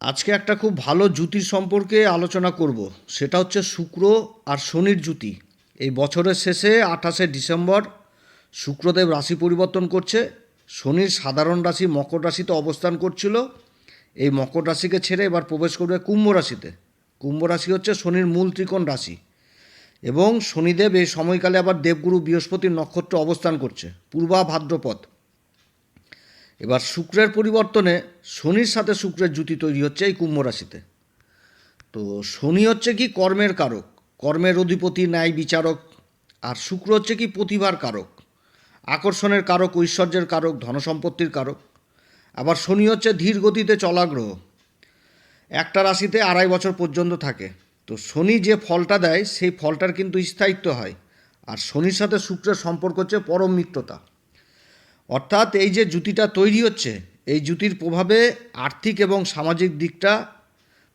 আজকে একটা খুব ভালো জুতির সম্পর্কে আলোচনা করব। সেটা হচ্ছে শুক্র আর শনির জুতি। এই বছরের শেষে আঠাশে ডিসেম্বর শুক্রদেব রাশি পরিবর্তন করছে। শনির সাধারণ রাশি মকর রাশিতে অবস্থান করছিল। এই মকর রাশিকে ছেড়ে এবার প্রবেশ করবে কুম্ভ রাশিতে। কুম্ভ রাশি হচ্ছে শনির মূল ত্রিকোণ রাশি। এবং শনিদেব এই সময়কালে আবার দেবগুরু বৃহস্পতির নক্ষত্র অবস্থান করছে। পূর্বা ভাদ্রপদ। এবার শুক্রের পরিবর্তনে শনির সাথে শুক্রের জুতি তৈরি হচ্ছে এই কুম্ভ রাশিতে। তো শনি হচ্ছে কি কর্মের কারক, কর্মের অধিপতি, ন্যায় বিচারক, আর শুক্র হচ্ছে কি প্রতিভার কারক, আকর্ষণের কারক, ঐশ্বর্যের কারক, ধনসম্পত্তির কারক। আবার শনি হচ্ছে ধীর গতিতে চলা গ্রহ, একটা রাশিতে আড়াই বছর পর্যন্ত থাকে। তো শনি যে ফলটা দেয়, সেই ফলটার কিন্তু স্থায়িত্ব হয়, আর শনির সাথে শুক্রের সম্পর্ক হচ্ছে পরম মিত্রতা। অর্থাৎ এই যে জুতিটা তৈরি হচ্ছে, এই জুতির প্রভাবে আর্থিক এবং সামাজিক দিকটা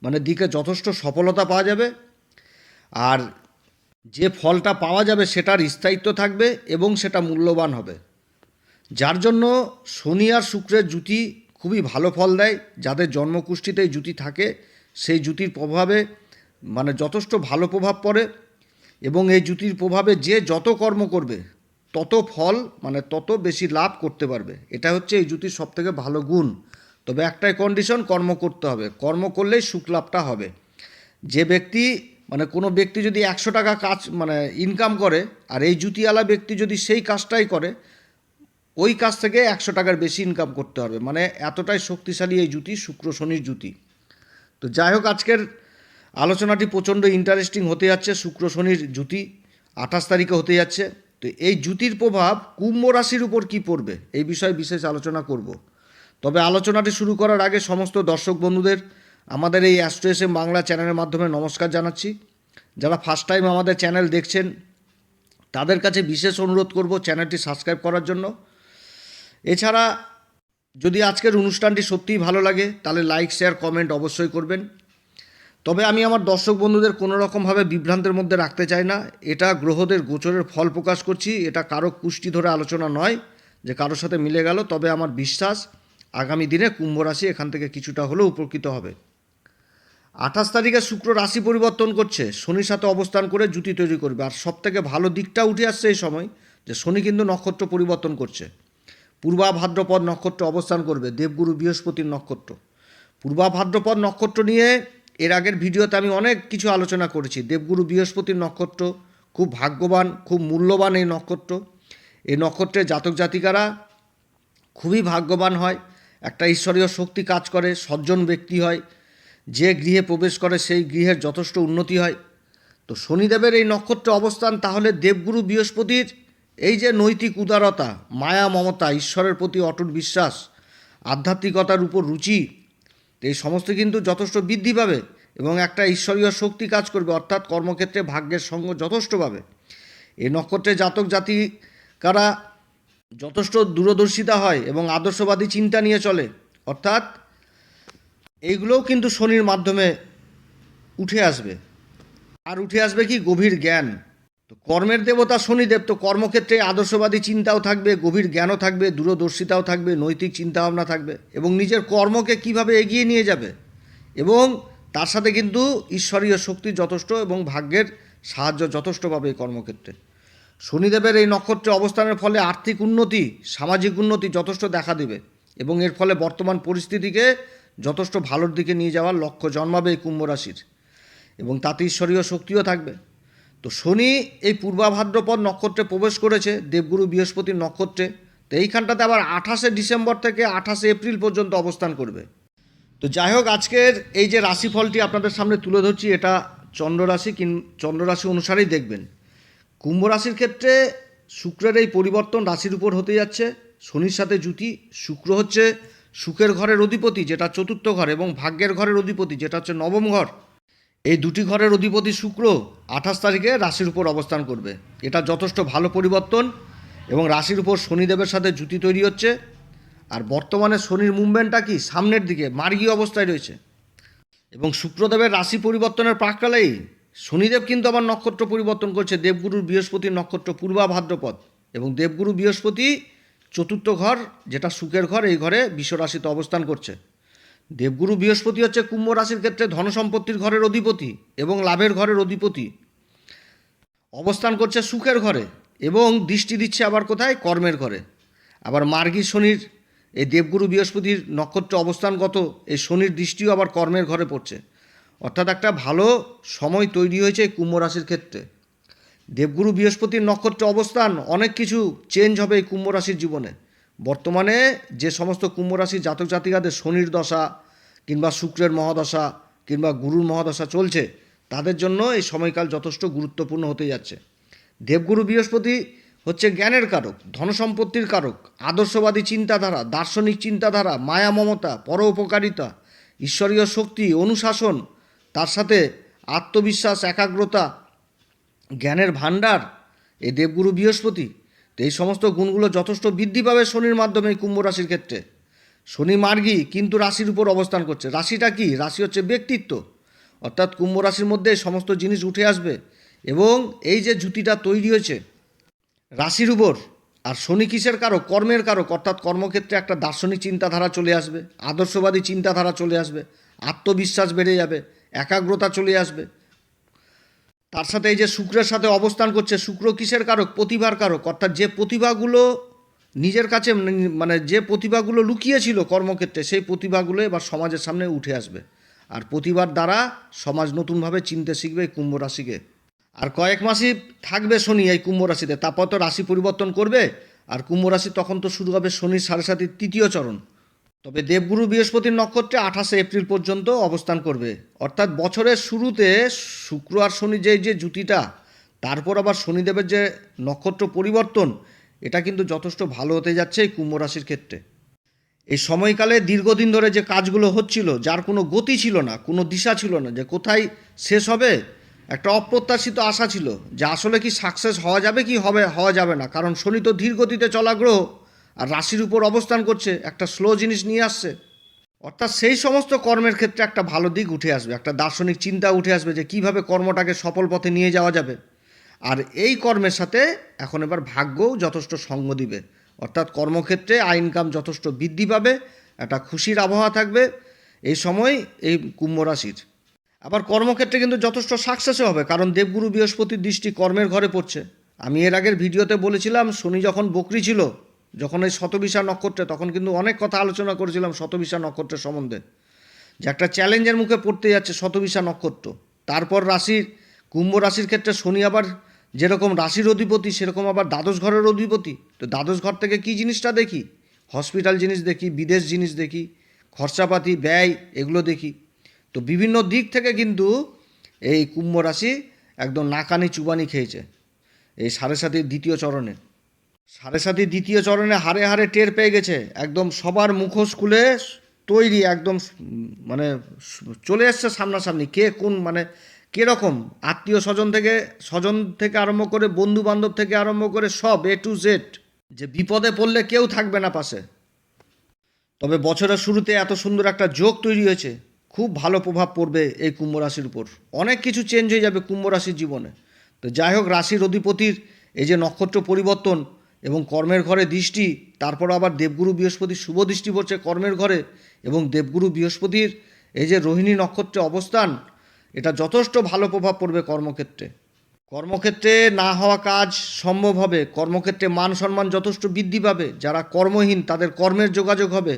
মানে দিকে যথেষ্ট সফলতা পাওয়া যাবে। আর যে ফলটা পাওয়া যাবে সেটার স্থায়িত্ব থাকবে এবং সেটা মূল্যবান হবে। যার জন্য শনি আর শুক্রের জুতি খুবই ভালো ফল দেয়। যাদের জন্মকুষ্ঠিতে জুতি থাকে, সেই জুতির প্রভাবে মানে যথেষ্ট ভালো প্রভাব পড়ে এবং এই জুতির প্রভাবে যে যত কর্ম করবে তত ফল মানে তত বেশি লাভ করতে পারবে। এটা হচ্ছে এই জুতির সবথেকে ভালো গুণ। তবে একটাই কন্ডিশন কর্ম করতে হবে। কর্ম করলেই সুখ লাভটা হবে। যে ব্যক্তি মানে কোনো ব্যক্তি যদি একশো টাকা কাজ মানে ইনকাম করে, আর এই জুতিওয়ালা ব্যক্তি যদি সেই কাজটাই করে, ওই কাজ থেকে একশো টাকার বেশি ইনকাম করতে হবে। মানে এতটাই শক্তিশালী এই জুতি, শুক্র শনির জুতি। তো যাই হোক, আজকের আলোচনাটি প্রচণ্ড ইন্টারেস্টিং হতে যাচ্ছে। শুক্র শনির জুতি আঠাশ তারিখে হতে যাচ্ছে। তো এই জুতির প্রভাব কুম্ভ রাশির উপর কি পড়বে? এই বিষয়ে বিশেষ আলোচনা করব। তবে আলোচনাটি শুরু করার আগে সমস্ত দর্শক বন্ধুদের, আমাদের এই অ্যাস্ট্রো এস এম বাংলা চ্যানেলের মাধ্যমে নমস্কার জানাচ্ছি। যারা ফার্স্ট টাইম আমাদের চ্যানেল দেখছেন, তাদের কাছে বিশেষ অনুরোধ করব চ্যানেলটি সাবস্ক্রাইব করার জন্য। এছাড়া যদি আজকের অনুষ্ঠানটি সত্যিই ভালো লাগে, তাহলে লাইক শেয়ার কমেন্ট অবশ্যই করবেন। তবে আমি আমার দর্শক বন্ধুদের কোনো রকমভাবে বিভ্রান্তের মধ্যে রাখতে চাই না। এটা গ্রহদের গোচরের ফল প্রকাশ করছি। এটা কারও কুষ্টি ধরে আলোচনা নয় যে কারোর সাথে মিলে গেল। তবে আমার বিশ্বাস, আগামী দিনে কুম্ভ রাশি এখান থেকে কিছুটা হলেও উপকৃত হবে। আঠাশ তারিখে শুক্র রাশি পরিবর্তন করছে। শনির সাথে অবস্থান করে জুতি তৈরি করবে। আর সব থেকে ভালো দিকটা উঠে আসছে এই সময় যে শনি কিন্তু নক্ষত্র পরিবর্তন করছে। পূর্বা ভাদ্রপদ নক্ষত্র অবস্থান করবে। দেবগুরু বৃহস্পতির নক্ষত্র। পূর্বা ভাদ্রপদ নক্ষত্র নিয়ে এর আগের ভিডিওতে আমি অনেক কিছু আলোচনা করেছি। দেবগুরু বৃহস্পতির নক্ষত্র, খুব ভাগ্যবান, খুব মূল্যবান এই নক্ষত্র। এই নক্ষত্রের জাতক জাতিকারা খুবই ভাগ্যবান হয়, একটা ঈশ্বরীয় শক্তি কাজ করে, সজ্জন ব্যক্তি হয়, যে গৃহে প্রবেশ করে সেই গৃহের যথেষ্ট উন্নতি হয়। তো শনিদেবের এই নক্ষত্রে অবস্থান, তাহলে দেবগুরু বৃহস্পতির এই যে নৈতিক উদারতা, মায়া, মমতা, ঈশ্বরের প্রতি অটুট বিশ্বাস, আধ্যাত্মিকতার উপর রুচি এই সমস্ত কিন্তু যথেষ্ট বৃদ্ধি পাবে এবং একটা ঈশ্বরীয় শক্তি কাজ করবে, অর্থাৎ কর্মক্ষেত্রে ভাগ্যের সঙ্গ যথেষ্ট পাবে। এই নক্ষত্রে জাতক জাতিকারা যথেষ্ট দূরদর্শিতা হয় এবং আদর্শবাদী চিন্তা নিয়ে চলে। অর্থাৎ এইগুলোও কিন্তু শনির মাধ্যমে উঠে আসবে। আর উঠে আসবে কি? গভীর জ্ঞান। কর্মের দেবতা শনিদেব, তো কর্মক্ষেত্রে আদর্শবাদী চিন্তাও থাকবে, গভীর জ্ঞানও থাকবে, দূরদর্শিতাও থাকবে, নৈতিক চিন্তাভাবনা থাকবে এবং নিজের কর্মকে কীভাবে এগিয়ে নিয়ে যাবে এবং তার সাথে কিন্তু ঈশ্বরীয় শক্তি যথেষ্ট এবং ভাগ্যের সাহায্য যথেষ্ট পাবে এই কর্মক্ষেত্রে। শনিদেবের এই নক্ষত্রে অবস্থানের ফলে আর্থিক উন্নতি, সামাজিক উন্নতি যথেষ্ট দেখা দেবে এবং এর ফলে বর্তমান পরিস্থিতিকে যথেষ্ট ভালোর দিকে নিয়ে যাওয়ার লক্ষ্য জন্মাবে এই কুম্ভ রাশির এবং তাতে ঈশ্বরীয় শক্তিও থাকবে। তো শনি এই পূর্বাভাদ্রপদ নক্ষত্রে প্রবেশ করেছে, দেবগুরু বৃহস্পতির নক্ষত্রে, তো এইখানটাতে আবার আঠাশে ডিসেম্বর থেকে আঠাশে এপ্রিল পর্যন্ত অবস্থান করবে। তো যাই হোক, আজকের এই যে রাশিফলটি আপনাদের সামনে তুলে ধরছি, এটা চন্দ্ররাশি কিন, চন্দ্ররাশি অনুসারেই দেখবেন। কুম্ভ রাশির ক্ষেত্রে শুক্রের এই পরিবর্তন রাশির উপর হতে যাচ্ছে, শনির সাথে জুতি শুক্র হচ্ছে সুখের ঘরের অধিপতি, যেটা চতুর্থ ঘর, এবং ভাগ্যের ঘরের অধিপতি, যেটা হচ্ছে নবম ঘর। এই দুটি ঘরের অধিপতি শুক্র আঠাশ তারিখে রাশির উপর অবস্থান করবে। এটা যথেষ্ট ভালো পরিবর্তন এবং রাশির উপর শনিদেবের সাথে জুতি তৈরি হচ্ছে। আর বর্তমানে শনির মুভমেন্টটা কি? সামনের দিকে মার্গী অবস্থায় রয়েছে। এবং শুক্রদেবের রাশি পরিবর্তনের প্রাককালেই শনিদেব কিন্তু আবার নক্ষত্র পরিবর্তন করছে। দেবগুরুর বৃহস্পতির নক্ষত্র পূর্বা ভাদ্রপদ এবং দেবগুরু বৃহস্পতি চতুর্থ ঘর, যেটা সুখের ঘর, এই ঘরে বিশ্বরাশিতে অবস্থান করছে। দেবগুরু বৃহস্পতি হচ্ছে কুম্ভ রাশির ক্ষেত্রে ধনসম্পত্তির ঘরের অধিপতি এবং লাভের ঘরের অধিপতি। অবস্থান করছে সুখের ঘরে এবং দৃষ্টি দিচ্ছে আবার কোথায়? কর্মের ঘরে। আবার মার্গী শনির, এই দেবগুরু বৃহস্পতির নক্ষত্র অবস্থানগত এই শনির দৃষ্টিও আবার কর্মের ঘরে পড়ছে। অর্থাৎ একটা ভালো সময় তৈরি হয়েছে এই কুম্ভ রাশির ক্ষেত্রে। দেবগুরু বৃহস্পতির নক্ষত্র অবস্থান, অনেক কিছু চেঞ্জ হবে এই কুম্ভ রাশির জীবনে। বর্তমানে যে সমস্ত কুম্ভ রাশির জাতক জাতিকাদের শনির দশা কিংবা শুক্রের মহাদশা কিংবা গুরুর মহাদশা চলছে, তাদের জন্য এই সময়কাল যথেষ্ট গুরুত্বপূর্ণ হতে যাচ্ছে। দেবগুরু বৃহস্পতি হচ্ছে জ্ঞানের কারক, ধনসম্পত্তির কারক, আদর্শবাদী চিন্তাধারা, দার্শনিক চিন্তাধারা, মায়া মমতা পরোপকারিতা ঈশ্বরীয় শক্তি, অনুশাসন, তার সাথে আত্মবিশ্বাস, একাগ্রতা, জ্ঞানের ভাণ্ডার, এই দেবগুরু বৃহস্পতি এই সমস্ত গুণগুলো যথেষ্ট বৃদ্ধি পাবে শনির মাধ্যমে কুম্ভ রাশির ক্ষেত্রে। শনি মার্গী কিন্তু রাশির উপর অবস্থান করছে। রাশিটা কি? রাশি হচ্ছে ব্যক্তিত্ব। অর্থাৎ কুম্ভ রাশির মধ্যে সমস্ত জিনিস উঠে আসবে এবং এই যে জুতিটা তৈরি হয়েছে রাশির উপর, আর শনি কিসের কারক? কর্মের কারক। অর্থাৎ কর্মক্ষেত্রে একটা দার্শনিক চিন্তাধারা চলে আসবে, আদর্শবাদী চিন্তাধারা চলে আসবে, আত্মবিশ্বাস বেড়ে যাবে, একাগ্রতা চলে আসবে। তার সাথে এই যে শুক্রের সাথে অবস্থান করছে, শুক্র কিসের কারক? প্রতিভার কারক। অর্থাৎ যে প্রতিভাগুলো নিজের কাছে মানে যে প্রতিভাগুলো লুকিয়েছিল কর্মক্ষেত্রে, সেই প্রতিভাগুলো এবার সমাজের সামনে উঠে আসবে। আর প্রতিভার দ্বারা সমাজ নতুনভাবে চিনতে শিখবে এই কুম্ভ রাশিকে। আর কয়েক মাসই থাকবে শনি এই কুম্ভ রাশিতে, তারপর তো রাশি পরিবর্তন করবে। আর কুম্ভ রাশি তখন তো শুরু হবে শনির সাড়ে সাতির তৃতীয় চরণ। তবে দেবগুরু বৃহস্পতির নক্ষত্রে আঠাশে এপ্রিল পর্যন্ত অবস্থান করবে। অর্থাৎ বছরের শুরুতে শুক্র আর শনি যে যে জুতিটা তারপর আবার শনিদেবের যে নক্ষত্র পরিবর্তন, এটা কিন্তু যথেষ্ট ভালো হতে যাচ্ছে এই কুম্ভ রাশির ক্ষেত্রে। এই সময়কালে দীর্ঘদিন ধরে যে কাজগুলো হচ্ছিল, যার কোনো গতি ছিল না, কোনো দিশা ছিল না, যে কোথায় শেষ হবে, একটা অপ্রত্যাশিত আশা ছিল যে আসলে কি সাকসেস হওয়া যাবে কি হবে, হওয়া যাবে না। কারণ শনি তো ধীর গতিতে চলা গ্রহ আর রাশির উপর অবস্থান করছে, একটা স্লো জিনিস নিয়ে আসছে। অর্থাৎ সেই সমস্ত কর্মের ক্ষেত্রে একটা ভালো দিক উঠে আসবে, একটা দার্শনিক চিন্তা উঠে আসবে যে কীভাবে কর্মটাকে সফল পথে নিয়ে যাওয়া যাবে। আর এই কর্মের সাথে এখন এবার ভাগ্যও যথেষ্ট সঙ্গ দিবে। অর্থাৎ কর্মক্ষেত্রে আয় ইনকাম যথেষ্ট বৃদ্ধি পাবে, একটা খুশির আবহাওয়া থাকবে এই সময় এই কুম্ভ রাশির। আবার কর্মক্ষেত্রে কিন্তু যথেষ্ট সাকসেসও হবে, কারণ দেবগুরু বৃহস্পতির দৃষ্টি কর্মের ঘরে পড়ছে। আমি এর আগের ভিডিওতে বলেছিলাম, শনি যখন বকরি ছিল যখন এই শতবিশা নক্ষত্রে, তখন কিন্তু অনেক কথা আলোচনা করেছিলাম শতবিশা নক্ষত্রের সম্বন্ধে। যে একটা চ্যালেঞ্জের মুখে পড়তে যাচ্ছে শতবিশা নক্ষত্র। তারপর রাশির, কুম্ভ রাশির ক্ষেত্রে শনি আবার যেরকম রাশির অধিপতি, সেরকম আবার দ্বাদশ ঘরের অধিপতি। তো দ্বাদশ ঘর থেকে কী জিনিসটা দেখি? হসপিটাল জিনিস দেখি, বিদেশ জিনিস দেখি, খরচাপাতি, ব্যয়, এগুলো দেখি। তো বিভিন্ন দিক থেকে কিন্তু এই কুম্ভ রাশি একদম নাকানি চুবানি খেয়েছে। এই সাড়ে সাতির দ্বিতীয় চরণে। সাড়ে সাতির দ্বিতীয় চরণে হারে হারে টের পেয়ে গেছে। একদম সবার মুখোশ খুলে তৈরি, একদম মানে চলে এসছে সামনাসামনি। কে কোন মানে কীরকম? আত্মীয় স্বজন থেকে স্বজন থেকে আরম্ভ করে বন্ধু বান্ধব থেকে আরম্ভ করে সব এ টু জেড যে বিপদে পড়লে কেউ থাকবে না পাশে। তবে বছরের শুরুতে এত সুন্দর একটা যোগ তৈরি হয়েছে। খুব ভালো প্রভাব পড়বে এই কুম্ভ রাশির উপর। অনেক কিছু চেঞ্জ হয়ে যাবে কুম্ভ রাশির জীবনে। তো যাই হোক, রাশির অধিপতির এই যে নক্ষত্র পরিবর্তন এবং কর্মের ঘরে দৃষ্টি, তারপর আবার দেবগুরু বৃহস্পতির শুভ দৃষ্টি পড়ছে কর্মের ঘরে এবং দেবগুরু বৃহস্পতির এই যে রোহিণী নক্ষত্রে অবস্থান, এটা যথেষ্ট ভালো প্রভাব পড়বে কর্মক্ষেত্রে। কর্মক্ষেত্রে না হওয়া কাজ সম্ভব হবে, কর্মক্ষেত্রে মান সম্মান যথেষ্ট বৃদ্ধি পাবে, যারা কর্মহীন তাদের কর্মের যোগাযোগ হবে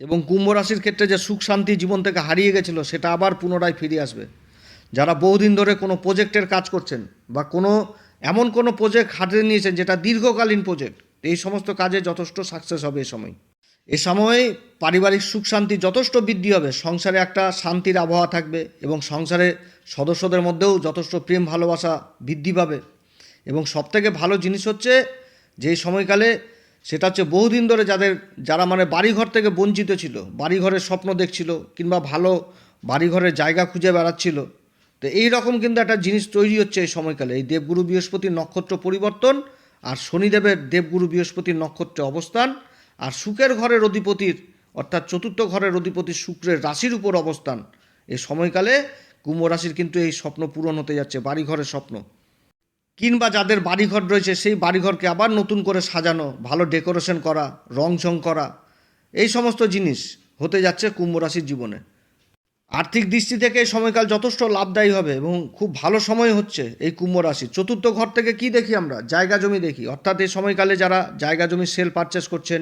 এবং কুম্ভ রাশির ক্ষেত্রে যে সুখ শান্তি জীবন থেকে হারিয়ে গেছিল, সেটা আবার পুনরায় ফিরে আসবে। যারা বহুদিন ধরে কোনো প্রজেক্টের কাজ করছেন বা কোনো এমন কোনো প্রজেক্ট হাতে নিয়েছেন যেটা দীর্ঘকালীন প্রজেক্ট এই সমস্ত কাজে যথেষ্ট সাকসেস হবে এ সময়। এ সময় পারিবারিক সুখ শান্তি যথেষ্ট বৃদ্ধি হবে, সংসারে একটা শান্তির আবহাওয়া থাকবে এবং সংসারে সদস্যদের মধ্যেও যথেষ্ট প্রেম ভালোবাসা বৃদ্ধি পাবে। এবং সবথেকে ভালো জিনিস হচ্ছে যে সময়কালে সেটা হচ্ছে বহুদিন ধরে যাদের, যারা মানে বাড়িঘর থেকে বঞ্চিত ছিল, বাড়িঘরের স্বপ্ন দেখছিল কিংবা ভালো বাড়িঘরের জায়গা খুঁজে বেড়াচ্ছিল তো এই রকম কিন্তু একটা জিনিস তৈরি হচ্ছে এই সময়কালে। এই দেবগুরু বৃহস্পতির নক্ষত্র পরিবর্তন আর শনিদেবের দেবগুরু বৃহস্পতির নক্ষত্রে অবস্থান আর সুখের ঘরের অধিপতির অর্থাৎ চতুর্থ ঘরের অধিপতি শুক্রের রাশির উপর অবস্থান এই সময়কালে। কুম্ভ রাশির কিন্তু এই স্বপ্ন পূরণ হতে যাচ্ছে, বাড়িঘরের স্বপ্ন। কিংবা যাদের বাড়িঘর রয়েছে সেই বাড়িঘরকে আবার নতুন করে সাজানো, ভালো ডেকোরেশন করা, রং করা, এই সমস্ত জিনিস হতে যাচ্ছে কুম্ভ রাশির জীবনে। আর্থিক দৃষ্টি থেকে এই সময়কাল যথেষ্ট লাভদায়ী হবে এবং খুব ভালো সময় হচ্ছে এই কুম্ভ রাশি চতুর্থ ঘর থেকে কি দেখি আমরা? জায়গা জমি দেখি। অর্থাৎ এই সময়কালে যারা জায়গা জমি সেল পারচেস করছেন,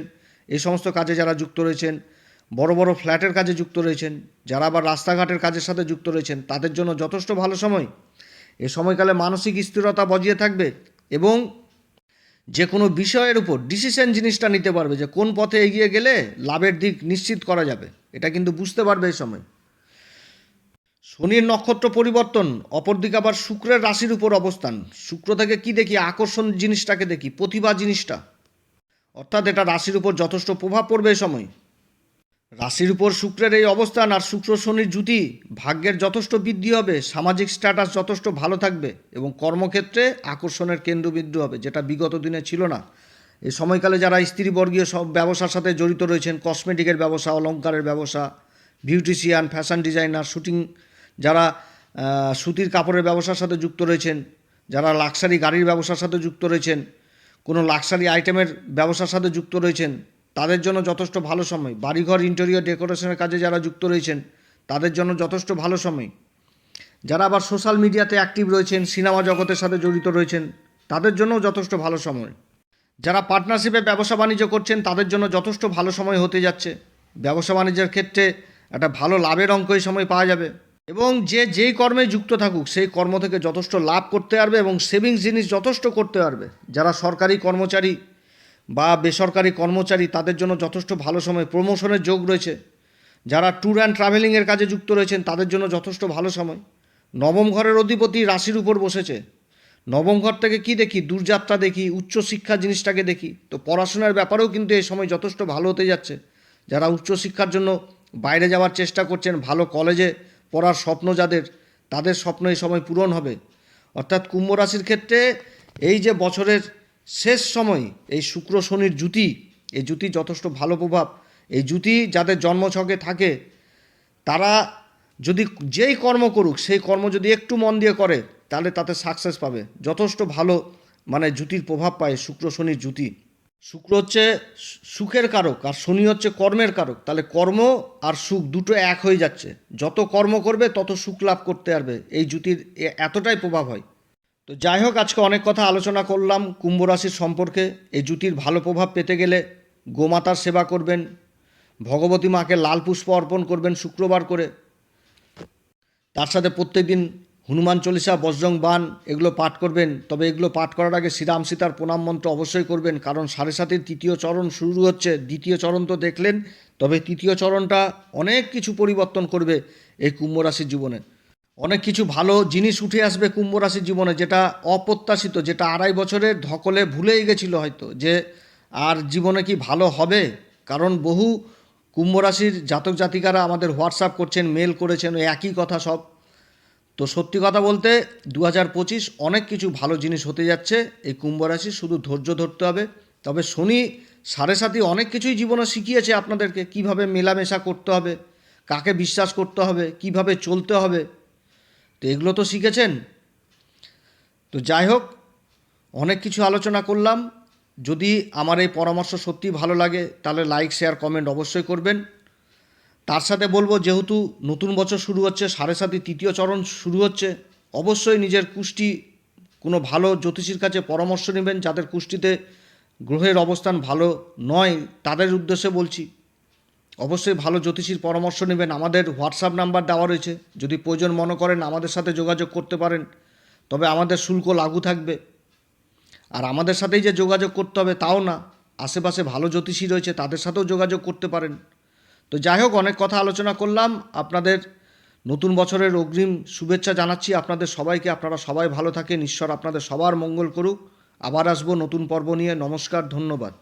এই সমস্ত কাজে যারা যুক্ত রয়েছেন, বড় বড় ফ্ল্যাটের কাজে যুক্ত রয়েছেন, যারা আবার রাস্তাঘাটের কাজের সাথে যুক্ত রয়েছেন, তাদের জন্য যথেষ্ট ভালো সময়। এ সময়কালে মানসিক স্থিরতা বজিয়ে থাকবে এবং যে কোনো বিষয়ের উপর ডিসিশন জিনিসটা নিতে পারবে যে কোন পথে এগিয়ে গেলে লাভের দিক নিশ্চিত করা যাবে। এটা কিন্তু বুঝতে পারবে এই সময়। শনির নক্ষত্র পরিবর্তন, অপরদিকে আবার শুক্রের রাশির উপর অবস্থান। শুক্র থেকে কি দেখি? আকর্ষণ জিনিসটাকে দেখি, প্রতিভা জিনিসটা। অর্থাৎ এটা রাশির উপর যথেষ্ট প্রভাব পড়বে এই সময়। রাশির উপর শুক্রের এই অবস্থান আর শুক্র শনির জুতি ভাগ্যের যথেষ্ট বৃদ্ধি হবে, সামাজিক স্ট্যাটাস যথেষ্ট ভালো থাকবে এবং কর্মক্ষেত্রে আকর্ষণের কেন্দ্রবিন্দু হবে, যেটা বিগত দিনে ছিল না। এই সময়কালে যারা স্ত্রীবর্গীয় সব ব্যবসার সাথে জড়িত রয়েছেন কসমেটিকের ব্যবসা, অলংকারের ব্যবসা বিউটিশিয়ান ফ্যাশন ডিজাইনার শুটিং যারা সুতির কাপড়ের ব্যবসার সাথে যুক্ত রয়েছেন, যারা লাক্সারি গাড়ির ব্যবসার সাথে যুক্ত রয়েছেন, কোনো লাক্সারি আইটেমের ব্যবসার সাথে যুক্ত রয়েছেন, তাদের জন্য যথেষ্ট ভালো সময়। বাড়িঘর ইন্টেরিয়র ডেকোরেশনের কাজে যারা যুক্ত রয়েছেন, তাদের জন্য যথেষ্ট ভালো সময়। যারা আবার সোশ্যাল মিডিয়াতে অ্যাক্টিভ রয়েছেন সিনেমা জগতের সাথে জড়িত রয়েছেন, তাদের জন্যও যথেষ্ট ভালো সময়। যারা পার্টনারশিপে ব্যবসা বাণিজ্য করছেন, তাদের জন্য যথেষ্ট ভালো সময় হতে যাচ্ছে। ব্যবসা বাণিজ্যের ক্ষেত্রে একটা ভালো লাভের অঙ্ক এই সময় পাওয়া যাবে। এবং যে যেই কর্মে যুক্ত থাকুক, সেই কর্ম থেকে যথেষ্ট লাভ করতে পারবে এবং সেভিংস জিনিস যথেষ্ট করতে পারবে। যারা সরকারি কর্মচারী বা বেসরকারি কর্মচারী, তাদের জন্য যথেষ্ট ভালো সময়। প্রমোশনের যোগ রয়েছে। যারা ট্যুর অ্যান্ড ট্রাভেলিংয়ের কাজে যুক্ত রয়েছেন, তাদের জন্য যথেষ্ট ভালো সময়। নবম ঘরের অধিপতি রাশির উপর বসেছে। নবম ঘর থেকে কি দেখি? দূরযাত্রা দেখি, উচ্চশিক্ষা জিনিসটাকে দেখি। তো পড়াশোনার ব্যাপারেও কিন্তু এই সময় যথেষ্ট ভালো হতে যাচ্ছে। যারা উচ্চশিক্ষার জন্য বাইরে যাওয়ার চেষ্টা করছেন, ভালো কলেজে পড়ার স্বপ্ন যাদের, তাদের স্বপ্ন এই সময় পূরণ হবে। অর্থাৎ কুম্ভ রাশির ক্ষেত্রে এই যে বছরের শেষ সময়, এই শুক্র শনির জুতি, এই জুতি যথেষ্ট ভালো প্রভাব। এই জুতি যাদের জন্মছকে থাকে, তারা যদি যেই কর্ম করুক, সেই কর্ম যদি একটু মন দিয়ে করে, তাহলে তাতে সাকসেস পাবে। যথেষ্ট ভালো মানে জুতির প্রভাব পায় শুক্র শনির জুতি। শুক্র হচ্ছে সুখের কারক আর শনি হচ্ছে কর্মের কারক। তাহলে কর্ম আর সুখ দুটো এক হয়ে যাচ্ছে। যত কর্ম করবে, তত সুখ লাভ করতে পারবে। এই জুতির এ- এতটাই প্রভাব হয়। তো যাই হোক, আজকে অনেক কথা আলোচনা করলাম কুম্ভ রাশির সম্পর্কে। এই জুতির ভালো প্রভাব পেতে গেলে গোমাতার সেবা করবেন। ভগবতী মাকে লাল পুষ্প অর্পণ করবেন শুক্রবার করে। তার সাথে প্রত্যেক দিন হনুমান চল্লিশা, বজ্রং বান, এগুলো পাঠ করবেন। তবে এগুলো পাঠ করার আগে শ্রীরাম সীতার প্রণাম মন্ত্র অবশ্যই করবেন, কারণ সাড়ে সাতের তৃতীয় চরণ শুরু হচ্ছে। দ্বিতীয় চরণ তো দেখলেন, তবে তৃতীয় চরণটা অনেক কিছু পরিবর্তন করবে এই কুম্ভ রাশির জীবনে। অনেক কিছু ভালো জিনিস উঠে আসবে কুম্ভ রাশির জীবনে, যেটা অপ্রত্যাশিত, যেটা আড়াই বছরের ধকলে ভুলেই গেছিল হয়তো, যে আর জীবনে কি ভালো হবে? কারণ বহু কুম্ভ রাশির জাতক জাতিকারা আমাদের হোয়াটসঅ্যাপ করছেন, মেল করেছেন একই কথা সব। তো সত্যি কথা বলতে দু হাজার পঁচিশ অনেক কিছু ভালো জিনিস হতে যাচ্ছে। এই কুম্ভ রাশি শুধু ধৈর্য ধরতে হবে। তবে শনি সাড়ে সাথে অনেক কিছুই জীবনে শিখিয়েছে আপনাদেরকে। কীভাবে মেলামেশা করতে হবে, কাকে বিশ্বাস করতে হবে, কীভাবে চলতে হবে। তো এগুলো তো শিখেছেন। তো যাই হোক, অনেক কিছু আলোচনা করলাম। যদি আমার এই পরামর্শ সত্যি ভালো লাগে, তাহলে লাইক শেয়ার কমেন্ট অবশ্যই করবেন। তার সাথে বলব, যেহেতু নতুন বছর শুরু হচ্ছে, সাড়ে সাথে তৃতীয় চরণ শুরু হচ্ছে, অবশ্যই নিজের কুষ্টি কোনো ভালো জ্যোতিষীর কাছে পরামর্শ নেবেন, যাদের কুষ্টিতে গ্রহের অবস্থান ভালো নয়, তাদের উদ্দেশ্যে বলছি। অবশ্যই ভালো জ্যোতিষীর পরামর্শ নেবেন, আমাদের হোয়াটসঅ্যাপ নাম্বার দেওয়া রয়েছে, যদি প্রয়োজন মনে করেন আমাদের সাথে যোগাযোগ করতে পারেন, তবে আমাদের শুল্ক লাগু থাকবে। আর আমাদের সাথেই যে যোগাযোগ করতে হবে, তাও না, আশেপাশে ভালো জ্যোতিষী রয়েছে, তাদের সাথেও যোগাযোগ করতে পারেন। তো যাই হোক, অনেক কথা আলোচনা করলাম। আপনাদের নতুন বছরের অগ্রিম শুভেচ্ছা জানাচ্ছি। আপনাদের সবাইকে আপনারা সবাই ভালো থাকেন। ঈশ্বর আপনাদের সবার মঙ্গল করুক। আবার আসব নতুন পর্ব নিয়ে। নমস্কার, ধন্যবাদ।